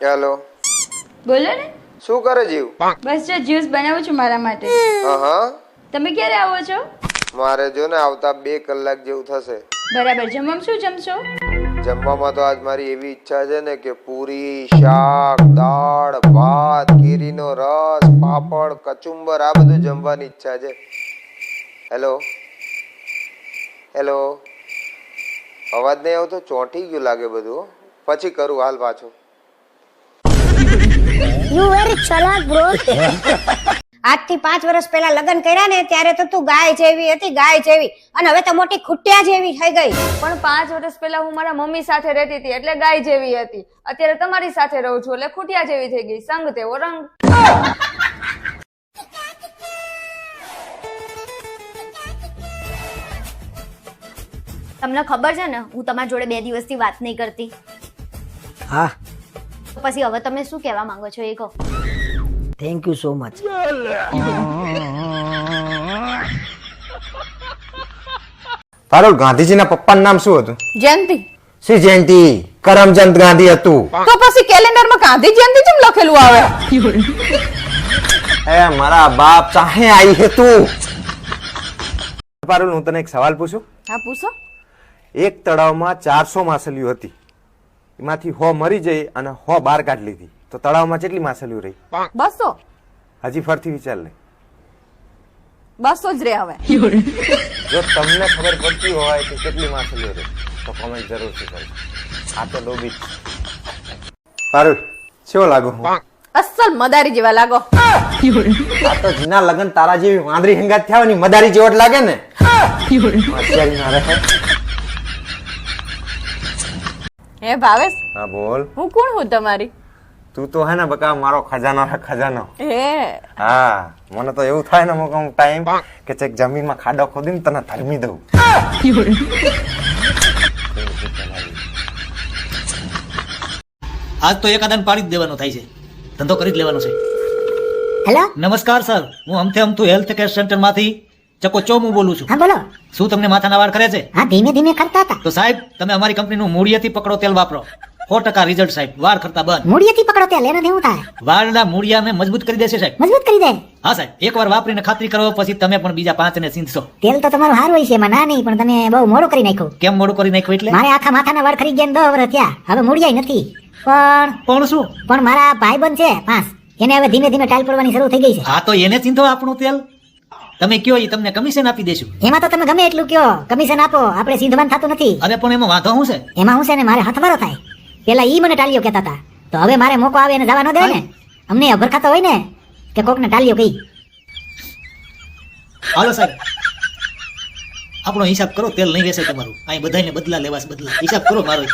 Hello. બોલો ને. શું કરે જીવ? બસ જો જ્યુસ બનાવું છું મારા માટે. હા તમે ક્યારે આવો છો? મારે જો ને આવતા બે કલાક જેવું થશે. બરાબર જમવામાં શું જમશો? જમવામાં તો આજ મારી એવી ઈચ્છા છે ને કે પૂરી શાક દાળ ભાત કેરીનો રસ પાપડ કચુંબર આ બધું જમવાની ઈચ્છા છે. હેલો. હેલો. અવાજ નહીં આવતો ચોંટી ગયું લાગે બધું પછી કરું હાલ પાછું. યુ વેરી ચલાક બ્રો આજથી પાંચ વર્ષ પહેલા લગ્ન કર્યા ને ત્યારે તો તું ગાય જેવી હતી ગાય જેવી. અને હવે તો મોટી ખુટ્યા જેવી થઈ ગઈ. પણ પાંચ વર્ષ પહેલા હું મારા મમ્મી સાથે રહેતી હતી એટલે ગાય જેવી હતી. અત્યારે તમારી સાથે રહું છું એટલે ખુટિયા જેવી થઈ ગઈ. સંગ તેવો રંગ. તમને ખબર છે ને હું તમારા જોડે બે દિવસથી વાત નહીં કરતી. હા. તો પછી હવે તમે શું કહેવા માંગો છો એ કહો. થેન્ક યુ સો મચ તારું ગાંધીજીના પપ્પાનું નામ શું હતું? જયંતિ. શ્રી જયંતિ? કરમચંદ ગાંધી હતું. તો પછી કેલેન્ડરમાં ગાંધી જયંતિ કેમ લખેલું આવે. એ મારા બાપ ચાહે આઈ હે તું. પારુલ હું તને એક સવાલ પૂછું? હા પૂછો. એક તળાવમાં ચારસો માછલીઓ હતી. એમાંથી હો મરી જઈ અને હો બાર કાઢી લીધી. તો તળાવમાં કેટલી માછલીઓ રહી? બસો. હજી ફરથી વિચાર લે બસો જ રે હવે. જો તમને ખબર પડતી હોય કે કેટલી માછલીઓ રહી તો કોમેન્ટ જરૂરથી કરજો. આ તો ડોબી પારુલ કેવો લાગુ હું? અસલ મદારી જેવા લાગો. આ તો જીના લગન તારા જેવી વાંદરી હંગાત થયા હોય ને મદારી જેવો લાગે ને? અત્યારે ના રહે. હે ભાવેશ? હા બોલ. હું કોણ હું તમારી? તું તો હે ને બકા મારો ખજાનો હે ખજાનો. હે. હા મને તો એવું થાય ને અમુક અમુક ટાઈમ કે ચેક જમીનમાં ખાડો ખોદીને તને ધરમી દઉં. આજ તો એકાદાને પાડી જ દેવાનો થાય છે. ધંધો કરી જ લેવાનો છે. હેલો નમસ્કાર સર હું અમથે અમથું હેલ્થ કેર સેન્ટર ચકો ચોમું બોલું છું? હા બોલો. શું તમને માથાના વાળ કરે છે? હા ધીમે ધીમે કરતા હતા. તો સાહેબ તમે અમારી કંપનીનું મૂળિયાથી પકડો તેલ વાપરો. સો ટકા રિઝલ્ટ સાહેબ વાળ કરતા બંધ. મૂળિયેથી પકડો તેલ લેનો દેવું થાય. વાળના મૂળિયાને મજબૂત કરી દેશે સાહેબ. મજબૂત કરી દે. હા સાહેબ એકવાર વાપરીને ખાતરી કરો પછી તમે પણ બીજા પાંચ ને સીંધશો. તેલ તો તમારું સારું હોય છે એમાં ના નહીં પણ તમે બહુ મોડું કરી નાખ્યું. કેમ મોડું કરી નાખ્યું એટલે? મારે આખા માથાના વાળ ખરી ગયા દો વર્ષ થયા. હવે મૂળિયા નથી. પણ પણ શું? પણ મારા ભાઈબંધ છે પાંચ. એને હવે ધીમે ધીમે ટાઈલ પડવાની શરૂ થઈ ગઈ છે. હા તો એને ચીંધો આપણું તેલ? તમે કયો એ તમને કમિશન આપી દેશું. એમાં તો તમે ગમે એટલું કયો. કમિશન આપો આપણે સિંધવાન થતું નથી. અરે પણ એમાં વાંધો હું છે? એમાં હું છે ને મારે હથવારો થાય. પેલા ઈ મને ટાળીઓ કહેતા હતા. તો હવે મારે મોકો આવે એને જવા ન દે ને? અમને અભરખાતો હોય ને કે કોકને ટાળીઓ કહી. હાલો સાહેબ. આપણો હિસાબ કરો તેલ નહીં રહેશે તમારું. અહીં બધાને બદલા લેવા બદલા. હિસાબ કરો મારો.